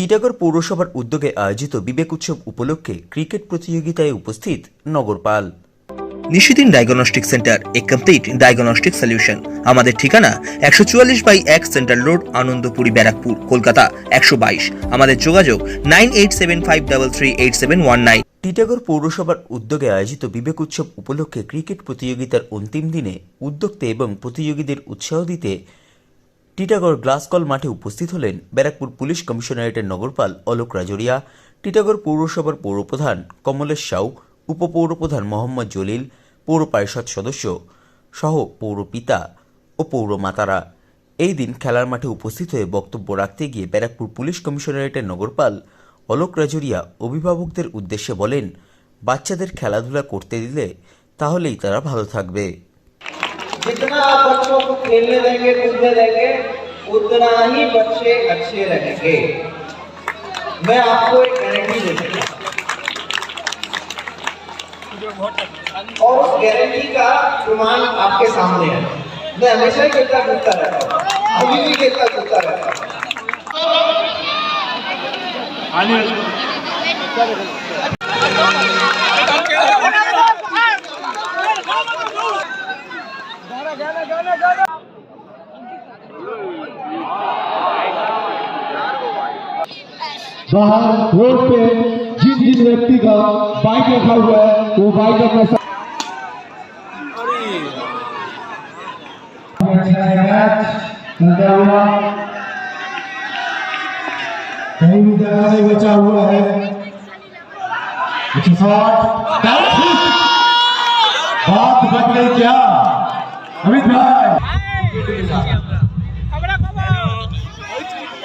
টিটাগড় পৌরসভার উদ্যোগে আয়োজিত বিবেক উৎসব উপলক্ষে ক্রিকেট প্রতিযোগিতায় উপস্থিত নগরপাল। নিশিদিন ডায়াগনস্টিক সেন্টার এ কমপ্লিট ডায়াগনস্টিক সলিউশন আমাদের ঠিকানা একশো চুয়াল্লিশ বাই এক সেন্ট্রাল রোড আনন্দপুরি ব্যারাকপুর কলকাতা একশো বাইশ। আমাদের যোগাযোগ nine eight seven five double three eight seven one nine. Titagarh পৌরসভার উদ্যোগে আয়োজিত বিবেক উৎসব উপলক্ষে ক্রিকেট প্রতিযোগিতার অন্তিম দিনে উদ্যোক্তা এবং প্রতিযোগীদের উৎসাহ দিতে টিটাগড় গ্লাসকল মাঠে উপস্থিত হলেন ব্যারাকপুর পুলিশ কমিশনারেটের নগরপাল অলোক রাজরিয়া, টিটাগড় পৌরসভার পৌরপ্রধান কমলেশ সাউ, উপপৌরপ্রধান মোহাম্মদ জলিল, পৌর পরিষদ সদস্য সহ পৌরপিতা ও পৌরমাতারা এই দিন খেলার মাঠে উপস্থিত হয়ে বক্তব্য রাখতে গিয়ে ব্যারাকপুর পুলিশ কমিশনারেটের নগরপাল অলোক রাজরিয়া অভিভাবকদের উদ্দেশ্যে বলেন, বাচ্চাদের খেলাধুলা করতে দিলে তাহলেই তারা ভালো থাকবে। खेलने देंगे कूदने देंगे उतना ही बच्चे अच्छे रहेंगे। मैं आपको एक गारंटी देता हूँ। और उस गारंटी का प्रमाण आपके सामने है। मैं हमेशा ही खेलता कूदता रहता हूँ। अभी भी खेलता कूदता रहता हूँ। बाहर रोड पे जिस जिस व्यक्ति का बाइक रखा हुआ है वो बाइक अपने अच्छा है मैच चलता हुआ कहीं भी जगह नहीं बचा हुआ है अच्छा बात बन गई क्या? अमित भाई।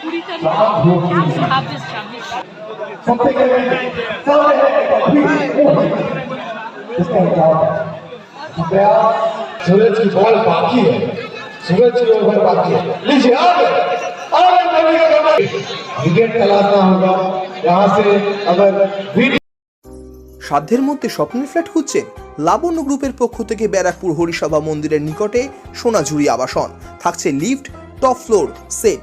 हेलो ছাব্বিশ ছাব্বিশ सूरज की बॉल बाकी है सूरज की ओवर बाकी है लीजिए आ गए आ गए नबी का कमर विकेट तलाशना होगा यहाँ से अगर वीडियो সাধ্যের মধ্যে স্বপ্নের ফ্ল্যাট খুঁজছেন লাবণ্য গ্রুপের পক্ষ থেকে ব্যারাকপুর হরিসভা মন্দিরের নিকটে সোনাঝুরি আবাসন থাকছে লিফট টপ ফ্লোর সেট